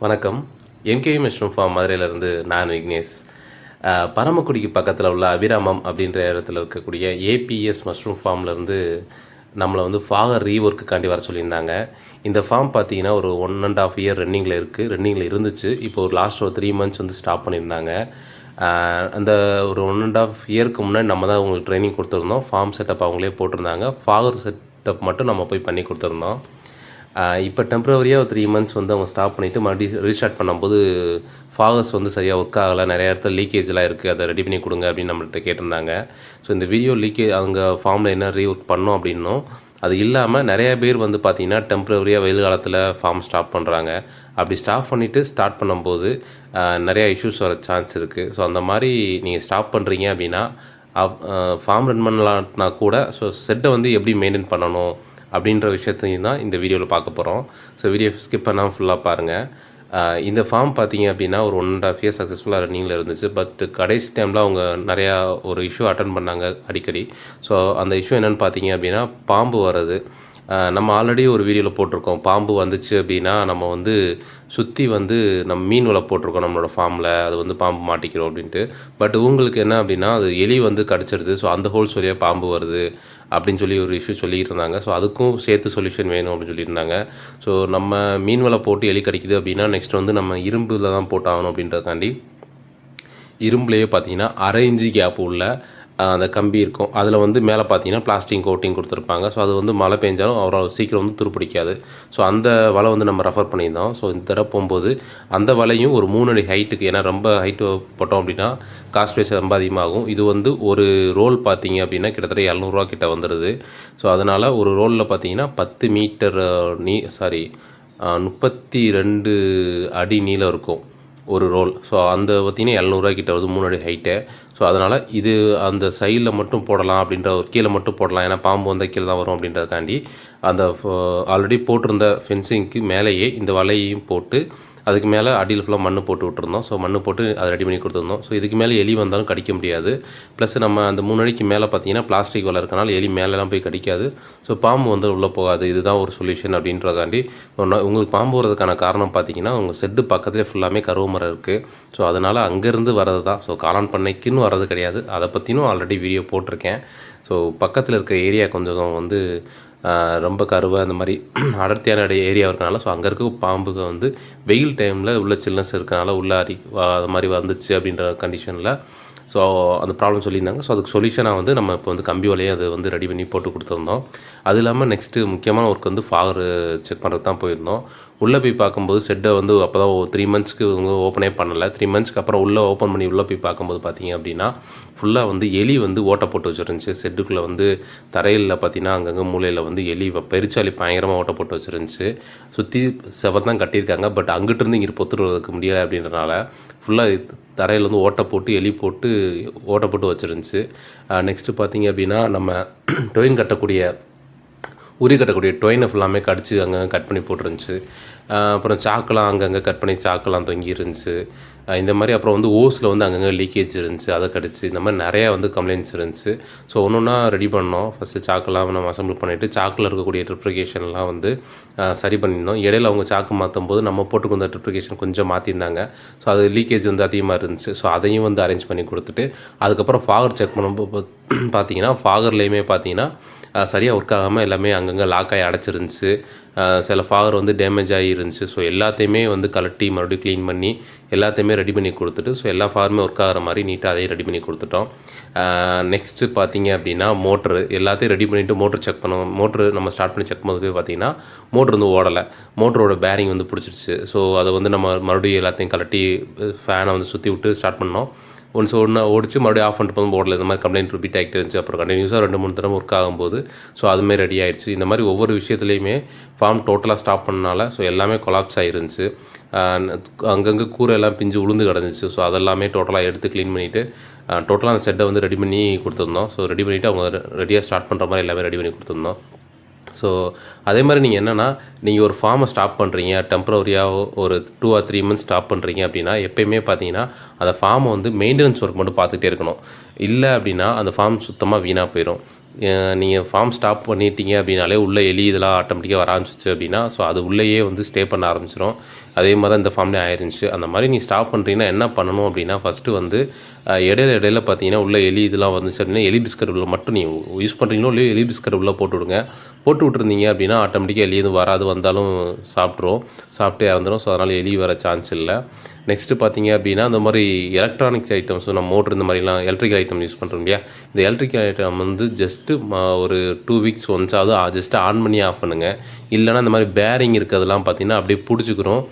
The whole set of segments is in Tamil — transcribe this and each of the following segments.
வணக்கம். எம்கே மஷ்ரூம் ஃபார்ம் மதுரையிலேருந்து நான் விக்னேஷ். பரமக்குடிக்கு பக்கத்தில் உள்ள அபிராமம் அப்படின்ற இடத்துல இருக்கக்கூடிய ஏபிஎஸ் மஷ்ரூம் ஃபார்ம்லேருந்து நம்மளை வந்து ஃபாகர் ரீஒர்க்குக்காண்டி வர சொல்லியிருந்தாங்க. இந்த ஃபார்ம் பார்த்தீங்கன்னா ஒரு ஒன் அண்ட் ஆஃப் இயர் ரன்னிங்கில் இருக்குது ரன்னிங்கில் இருந்துச்சு. இப்போ ஒரு லாஸ்ட் ஒரு த்ரீ மந்த்ஸ் வந்து ஸ்டாப் பண்ணியிருந்தாங்க. அந்த ஒரு ஒன் அண்ட் ஆஃப் இயருக்கு முன்னாடி நம்ம தான் அவங்களுக்கு ட்ரைனிங் கொடுத்துருந்தோம். ஃபார்ம் செட்டப் அவங்களே போட்டிருந்தாங்க. ஃபாகர் செட்டப் மட்டும் நம்ம போய் பண்ணி கொடுத்துருந்தோம். இப்போ டெம்ப்ரவரியாக ஒரு த்ரீ மந்த்ஸ் வந்து அவங்க ஸ்டாப் பண்ணிவிட்டு மறுபடியும் ரீஸ்டார்ட் பண்ணும்போது ஃபாகஸ் வந்து சரியாக ஒர்க் ஆகலை. நிறைய இடத்துல லீக்கேஜ்லாம் இருக்குது அதை ரெடி பண்ணி கொடுங்க அப்படின்னு நம்மள்கிட்ட கேட்டிருந்தாங்க. ஸோ இந்த வீடியோ லீக்கேஜ் அவங்க ஃபார்மில் என்ன ரீஒர்க் பண்ணோம் அப்படின்னும் அது இல்லாமல் நிறைய பேர் வந்து பார்த்திங்கன்னா டெம்ப்ரவரியாக வெயில் காலத்தில் ஃபார்ம் ஸ்டாப் பண்ணுறாங்க அப்படி ஸ்டாப் பண்ணிவிட்டு ஸ்டார்ட் பண்ணும்போது நிறையா இஷ்யூஸ் வர சான்ஸ் இருக்குது ஸோ அந்த மாதிரி நீங்கள் ஸ்டாப் பண்ணுறீங்க அப்படின்னா ஃபார்ம் ரன் பண்ணலாம்னா கூட ஸோ செட்டை வந்து எப்படி மெயின்டைன் பண்ணணும்? அப்படின்ற விஷயத்தையும் தான் இந்த வீடியோவில் பார்க்க போகிறோம் ஸோ வீடியோ ஸ்கிப் பண்ணால் ஃபுல்லாக பாருங்கள் இந்த ஃபார்ம் பார்த்தீங்க அப்படின்னா ஒரு ஒன் அண்ட் ஆஃப் இயர் சக்ஸஸ்ஃபுல்லாக ரன்னிங்கில் இருந்துச்சு. பட் கடைசி டைமில் அவங்க நிறையா ஒரு இஷ்யூ அட்டன் பண்ணாங்க அடிக்கடி. ஸோ அந்த இஷ்யூ என்னென்னு பார்த்தீங்க அப்படின்னா பாம்பு வர்றது. நம்ம ஆல்ரெடி ஒரு வீடியோவில் போட்டிருக்கோம். பாம்பு வந்துச்சு அப்படின்னா நம்ம வந்து சுற்றி வந்து நம்ம மீன் வலை போட்டிருக்கோம் நம்மளோட ஃபார்மில். அது வந்து பாம்பு மாட்டிக்கிறோம் அப்படின்ட்டு. பட் உங்களுக்கு என்ன அப்படின்னா அது எலி வந்து கடிச்சிருது. ஸோ அந்த ஹோல்ஸ் வழியாக பாம்பு வருது அப்படின்னு சொல்லி ஒரு இஷ்யூ சொல்லிட்டு இருந்தாங்க. ஸோ அதுக்கும் சேர்த்து சொல்யூஷன் வேணும் அப்படின்னு சொல்லியிருந்தாங்க ஸோ நம்ம மீன் வலை போட்டு எலி கடிக்குது அப்படின்னா நெக்ஸ்ட் வந்து நம்ம இரும்பில் தான் போட்டாகணும் அப்படின்றதுக்காண்டி இரும்புலேயே பார்த்தீங்கன்னா அரை இன்ச்சு கேப் உள்ள அந்த கம்பி இருக்கும். அதில் வந்து மேலே பார்த்தீங்கன்னா பிளாஸ்டிக் கோட்டிங் கொடுத்துருப்பாங்க. ஸோ அது வந்து மழை பெஞ்சாலும் அவ்வளோ சீக்கிரம் வந்து துருப்பிடிக்காது ஸோ அந்த வலை வந்து நம்ம ரெஃபர் பண்ணியிருந்தோம். ஸோ இந்த தடவை போகும்போது அந்த வலையும் ஒரு மூணு அடி ஹைட்டுக்கு ஏன்னா ரொம்ப ஹைட்டு போட்டோம் அப்படின்னா காஸ்ட் வைஸ் ரொம்ப அதிகமாகும். இது வந்து ஒரு ரோல் பார்த்தீங்க அப்படின்னா கிட்டத்தட்ட இரநூறுவா கிட்ட வந்துடுது ஸோ அதனால் ஒரு ரோலில் பார்த்தீங்கன்னா பத்து மீட்டர் நீ சாரி முப்பத்தி ரெண்டு அடி நீளம் இருக்கும் ஒரு ரோல் ஸோ அந்த பார்த்தீங்கன்னா எழுநூறுவா கிட்ட வருது மூணு அடி ஹைட்டு ஸோ அதனால் இது அந்த சைடில் மட்டும் போடலாம் அப்படின்ற ஒரு கீழே மட்டும் போடலாம். ஏன்னா பாம்பு வந்தால் கீழே தான் வரும் அப்படின்றதுக்காண்டி அந்த ஆல்ரெடி போட்டிருந்த ஃபென்சிங்க்கு மேலேயே இந்த வலையையும் போட்டு அதுக்கு மேலே அடியில் ஃபுல்லாக மண் போட்டு விட்டுருந்தோம். ஸோ மண் போட்டு அதை ரெடி பண்ணி கொடுத்துருந்தோம். ஸோ இதுக்கு மேலே எலி வந்தாலும் கடிக்க முடியாது. ப்ளஸ் நம்ம அந்த மூணு அடிக்கு மேலே பார்த்தீங்கன்னா பிளாஸ்டிக் வலை இருக்கனால எலி மேலெலாம் போய் கடிக்காது. ஸோ பாம்பு வந்து உள்ளே போகாது. இதுதான் ஒரு சொல்யூஷன் அப்படின்றதாண்டி உங்களுக்கு பாம்பு வரதுக்கான காரணம் பார்த்தீங்கன்னா உங்கள் செட்டு பக்கத்துலேயே ஃபுல்லாமே கருவமரம் இருக்குது ஸோ அதனால் அங்கேருந்து வரது தான். ஸோ காளான் பண்ணைக்குன்னு வர்றது கிடையாது. அதை பற்றினும் ஆல்ரெடி வீடியோ போட்டிருக்கேன். ஸோ பக்கத்தில் இருக்க ஏரியா கொஞ்சம் வந்து ரொம்ப கருவை அந்த மாதிரி அடர்த்தியான ஏரியா இருக்கனால ஸோ அங்கே இருக்க பாம்புக்கு வந்து வெயில் டைமில் உள்ள சில்னஸ் இருக்கனால உள்ள அரி வ- அது மாதிரி வந்துச்சு அப்படின்ற கண்டிஷனில் ஸோ அந்த ப்ராப்ளம் சொல்லியிருந்தாங்க. ஸோ அதுக்கு சொல்யூஷனாக வந்து நம்ம இப்போ வந்து கம்பி வலையை அது வந்து ரெடி பண்ணி போட்டு கொடுத்துருந்தோம். அது இல்லாமல் நெக்ஸ்ட்டு முக்கியமான ஒர்க் வந்து ஃபாகர் செக் பண்ணுறது தான் போயிருந்தோம். உள்ளே போய் பார்க்கும்போது செட்டை வந்து அப்போ தான் த்ரீ மந்த்ஸ்க்கு இவங்க ஓப்பனே பண்ணலை. த்ரீ மந்த்ஸ்க்கு அப்புறம் உள்ளே ஓப்பன் பண்ணி உள்ளே போய் பார்க்கும்போது பார்த்தீங்க அப்படின்னா ஃபுல்லாக வந்து எலி வந்து ஓட்டை போட்டு வச்சுருந்துச்சு. செட்டுக்குள்ளே வந்து தரையில் பார்த்தீங்கன்னா அங்கங்கே மூலையில் வந்து எலி பெருச்சாலி பயங்கரமாக ஓட்டை போட்டு வச்சுருந்துச்சு. சுற்றி செவர் தான் கட்டியிருக்காங்க. பட் அங்கிட்டிருந்து இங்கே பொத்துறதுக்கு முடியலை அப்படின்றனால ஃபுல்லாக தரையில் வந்து ஓட்டை போட்டு எலி போட்டு ஓட்டை போட்டு வச்சுருந்துச்சு. நெக்ஸ்ட்டு பார்த்தீங்க அப்படின்னா நம்ம டொயின் கட்டக்கூடிய உரி கட்டக்கூடிய டொயினை ஃபுல்லாமே கடிச்சு அங்கங்கே கட் பண்ணி போட்டுருந்துச்சு. அப்புறம் சாக்கெலாம் அங்கங்கே கட் பண்ணி சாக்கெலாம் தொங்கி இருந்துச்சு இந்த மாதிரி அப்புறம் வந்து ஓஸில் வந்து அங்கங்கே லீக்கேஜ் இருந்துச்சு அதை கடிச்சு. இந்த மாதிரி நிறையா வந்து கம்ப்ளைண்ட்ஸ் இருந்துச்சு. ஸோ ஒன்று ஒன்றா ரெடி பண்ணோம். ஃபஸ்ட்டு சாக்கெல்லாம் நம்ம அசம்பிள் பண்ணிவிட்டு சாக்கில் இருக்கக்கூடிய ட்ரிப்ளிகேஷன்லாம் வந்து சரி பண்ணியிருந்தோம். இடையில அவங்க சாக்கு மாற்றும் போது நம்ம போட்டு வந்த ட்ரிப்ளிகேஷன் கொஞ்சம் மாற்றிருந்தாங்க ஸோ அது லீக்கேஜ் வந்து அதிகமாக இருந்துச்சு. ஸோ அதையும் வந்து அரேஞ்ச் பண்ணி கொடுத்துட்டு அதுக்கப்புறம் ஃபாகர் செக் பண்ணும்போது பார்த்தீங்கன்னா ஃபாகர்லேயுமே பார்த்தீங்கன்னா சரியாக ஒர்க் ஆகாமல் எல்லாமே அங்கங்கே லாக் ஆகி அடைச்சிருந்துச்சு. சில ஃபாகர் வந்து டேமேஜ் ஆகி இருந்துச்சு. ஸோ எல்லாத்தையுமே வந்து கலட்டி மறுபடியும் க்ளீன் பண்ணி எல்லாத்தையுமே ரெடி பண்ணி கொடுத்துட்டு ஸோ எல்லா ஃபாருமே ஒர்க் ஆகிற மாதிரி நீட்டாக அதையும் ரெடி பண்ணி கொடுத்துட்டோம். நெக்ஸ்ட்டு பார்த்தீங்க அப்படின்னா மோட்ரு எல்லாத்தையும் ரெடி பண்ணிவிட்டு மோட்ரு செக் பண்ணுவோம் மோட்ரு நம்ம ஸ்டார்ட் பண்ணி செக் பண்ணும்போது பார்த்தீங்கன்னா மோட்ரு வந்து ஓடலை. மோட்டரோட பேரிங் வந்து பிடிச்சிருச்சு. ஸோ அதை வந்து நம்ம மறுபடியும் எல்லாத்தையும் கலட்டி ஃபேனை வந்து சுற்றி விட்டு ஸ்டார்ட் பண்ணோம். ஒன்ஸ் ஒன்று ஓடிச்சு மறுபடியும் ஆஃப் பண்ணிட்டு போதும் போடல இந்த மாதிரி கம்ப்ளைண்ட் ரிப்பீட் ஆகிட்டு இருந்துச்சு. அப்புறம் கண்டினியூஸாக ரெண்டு மூணு தடவை ஒர்க் ஆகும்போது ஸோ அதுமாரி ரெடி ஆயிடுச்சு. இந்த மாதிரி ஒவ்வொரு விஷயத்துலையுமே ஃபார்ம் டோட்டலாக ஸ்டாப் பண்ணனால ஸோ எல்லாமே கொலாப்ஸ் ஆகிருந்துச்சு அங்கங்கே கூரை எல்லாம் பிஞ்சு உளுந்து கிடந்துச்சு. ஸோ அதெல்லாமே டோட்டலாக எடுத்து க்ளீன் பண்ணிவிட்டு டோட்டலாக அந்த செட்டை வந்து ரெடி பண்ணி கொடுத்துருந்தோம். ஸோ ரெடி பண்ணிவிட்டு அவங்க ரெடியாக ஸ்டார்ட் பண்ணுற மாதிரி எல்லாமே ரெடி பண்ணி கொடுத்துருந்தோம். ஸோ அதே மாதிரி நீங்கள் என்னென்னா நீங்கள் ஒரு ஃபார்மை ஸ்டாப் பண்ணுறீங்க டெம்பரவரியாக ஒரு two or three months stop பண்ணுறீங்க அப்படின்னா எப்போயுமே பார்த்தீங்கன்னா அந்த ஃபார்மை வந்து மெயின்டெனன்ஸ் ஒர்க் மட்டும் பார்த்துக்கிட்டே இருக்கணும். இல்லை அப்படின்னா அந்த ஃபார்ம் சுத்தமாக வீணாக போயிடும் நீங்கள் ஃபார்ம் ஸ்டாப் பண்ணிட்டீங்க அப்படின்னாலே உள்ளே எலி இதெல்லாம் ஆட்டோமேட்டிக்காக வர ஆரம்பிச்சிச்சு அப்படின்னா ஸோ அது உள்ளேயே வந்து ஸ்டே பண்ண ஆரம்பிச்சிடும் அதே மாதிரி தான் இந்த ஃபார்ம்லேயே ஆயிருந்துச்சு. அந்த மாதிரி நீ ஸ்டாப் பண்ணுறீங்கன்னா என்ன பண்ணணும் அப்படின்னா ஃபஸ்ட்டு வந்து இடையில இடையில பார்த்தீங்கன்னா உள்ளே எலி இதெல்லாம் வந்துச்சு அப்படின்னா எலி பிஸ்கட் உள்ள மட்டும் நீ யூஸ் பண்ணுறீங்களோ இல்லையோ எலி பிஸ்கட் உள்ளே போட்டு விடுங்க. போட்டு விட்டுருந்தீங்க அப்படின்னா ஆட்டோமேட்டிக்காக எலி எதுவும் வராது வந்தாலும் சாப்பிட்ரும் சாப்பிட்டே இறந்துடும் ஸோ அதனால் எலி வர சான்ஸ் இல்லை. நெக்ஸ்ட்டு பார்த்தீங்க அப்படின்னா அந்த மாதிரி எலக்ட்ரானிக்ஸ் ஐட்டம்ஸ் நம்ம மோட்ரு இந்த மாதிரிலாம் எலக்ட்ரிக்கல் ஐட்டம் யூஸ் பண்ணுறோம் இல்லையா? இந்த எலக்ட்ரிக்கல் ஐட்டம் வந்து ஜஸ்ட்டு ஒரு டூ வீக்ஸ் ஒன்ஸாவது ஜஸ்ட்டு ஆன் பண்ணி ஆஃப் பண்ணுங்க. இல்லைன்னா இந்த மாதிரி பேரிங் இருக்கிறதெல்லாம் பார்த்தீங்கன்னா அப்படியே பிடிச்சிக்கிறோம்.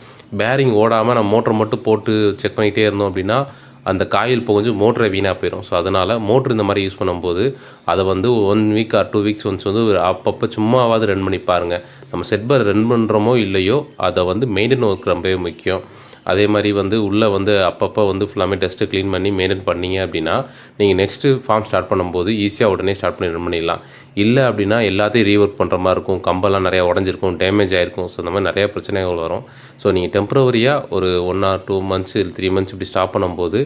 பேரிங் ஓடாமல் நம்ம மோட்டரை மட்டும் போட்டு செக் பண்ணிகிட்டே இருந்தோம் அப்படின்னா அந்த காயில் புகஞ்சு மோட்டரை வீணாக போயிடும் ஸோ அதனால் மோட்ரு இந்த மாதிரி யூஸ் பண்ணும்போது அதை வந்து one week or two weeks once வந்து ஒரு அப்பப்போ சும்மாவாவது ரன் பண்ணி பாருங்கள் நம்ம செட் பார் ரன் பண்ணுறோமோ இல்லையோ அதை வந்து மெயின்டைன் ஒர்க் ரொம்பவே முக்கியம். அதே மாதிரி வந்து உள்ளே வந்து அப்பப்போ வந்து ஃபுல்லாமே டஸ்ட்டு க்ளீன் பண்ணி மெயின்டைன் பண்ணீங்க அப்படின்னா நீங்கள் நெக்ஸ்ட்டு ஃபார்ம் ஸ்டார்ட் பண்ணும்போது ஈஸியாக உடனே ஸ்டார்ட் பண்ணி ரன் பண்ணிடலாம். இல்லை அப்படின்னா எல்லாத்தையும் ரீஒர்க் பண்ணுற மாதிரி இருக்கும். கம்பெல்லாம் நிறையா உடஞ்சிருக்கும் டேமேஜ் ஆகிருக்கும் ஸோ இந்த மாதிரி நிறையா பிரச்சனைகள் வரும். ஸோ நீங்கள் டெம்பரவரியாக ஒரு ஒன் ஆர் டூ மந்த்ஸ் இல்லை த்ரீ மந்த்ஸ் இப்படி ஸ்டாப் பண்ணும்போது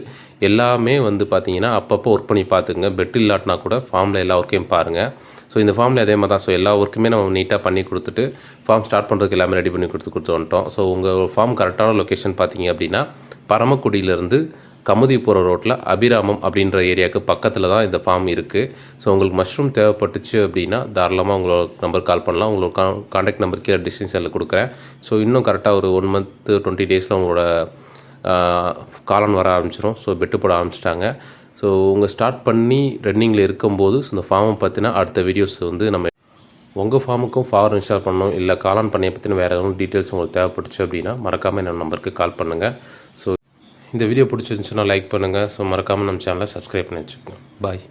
எல்லாமே வந்து பார்த்தீங்கன்னா அப்பப்போ ஒர்க் பண்ணி பார்த்துங்க பெட் இல்லாட்டினா கூட ஃபார்மில் எல்லா ஒர்க்கையும் பாருங்கள் ஸோ இந்த ஃபார்மில் அதே மாதிரி தான் ஸோ எல்லா ஒர்க்குமே நம்ம நீட்டாக பண்ணி கொடுத்துட்டு ஃபார்ம் ஸ்டார்ட் பண்ணுறதுக்கு எல்லாமே ரெடி பண்ணி கொடுத்து கொடுத்து வந்துட்டோம். ஸோ உங்கள் ஃபார்ம் கரெக்டான லொக்கேஷன் பார்த்தீங்க அப்படின்னா பரமக்குடியிலேருந்து கமுதி போகிற ரோட்டில் அபிராமம் அப்படின்ற ஏரியாவுக்கு பக்கத்தில் தான் இந்த ஃபார்ம் இருக்குது ஸோ உங்களுக்கு மஷ்ரூம் தேவைப்பட்டுச்சு அப்படின்னா தாராளமாக உங்களோட நம்பர் கால் பண்ணலாம். உங்களோட கா காண்டாக்ட் நம்பர் கீழே டிஸ்கிரிப்ஷனில் கொடுக்குறேன். ஸோ இன்னும் கரெக்டாக ஒரு ஒன் மந்த்து டுவெண்ட்டி டேஸில் உங்களோட காலன் வர ஆரம்பிச்சிடும் ஸோ பெட்டு போட ஆரம்பிச்சிட்டாங்க. ஸோ உங்கள் ஸ்டார்ட் பண்ணி ரன்னிங்கில் இருக்கும்போது ஸோ இந்த ஃபார்மை பற்றினா அடுத்த வீடியோஸ் வந்து நம்ம உங்கள் ஃபார்முக்கும் ஃபார்ம் இன்ஸ்டால் பண்ணணும் இல்லை காளான் பண்ணியை பற்றின வேறு எதுவும் டீட்டெயில்ஸ் உங்களுக்கு தேவைப்பட்டுச்சு அப்படின்னா மறக்காமல் என்னோட நம்பருக்கு கால் பண்ணுங்கள் ஸோ இந்த வீடியோ பிடிச்சிருந்துச்சுன்னா லைக் பண்ணுங்கள் ஸோ மறக்காமல் நம்ம சேனலை சப்ஸ்கிரைப் பண்ணி வச்சுக்கோங்க. பாய்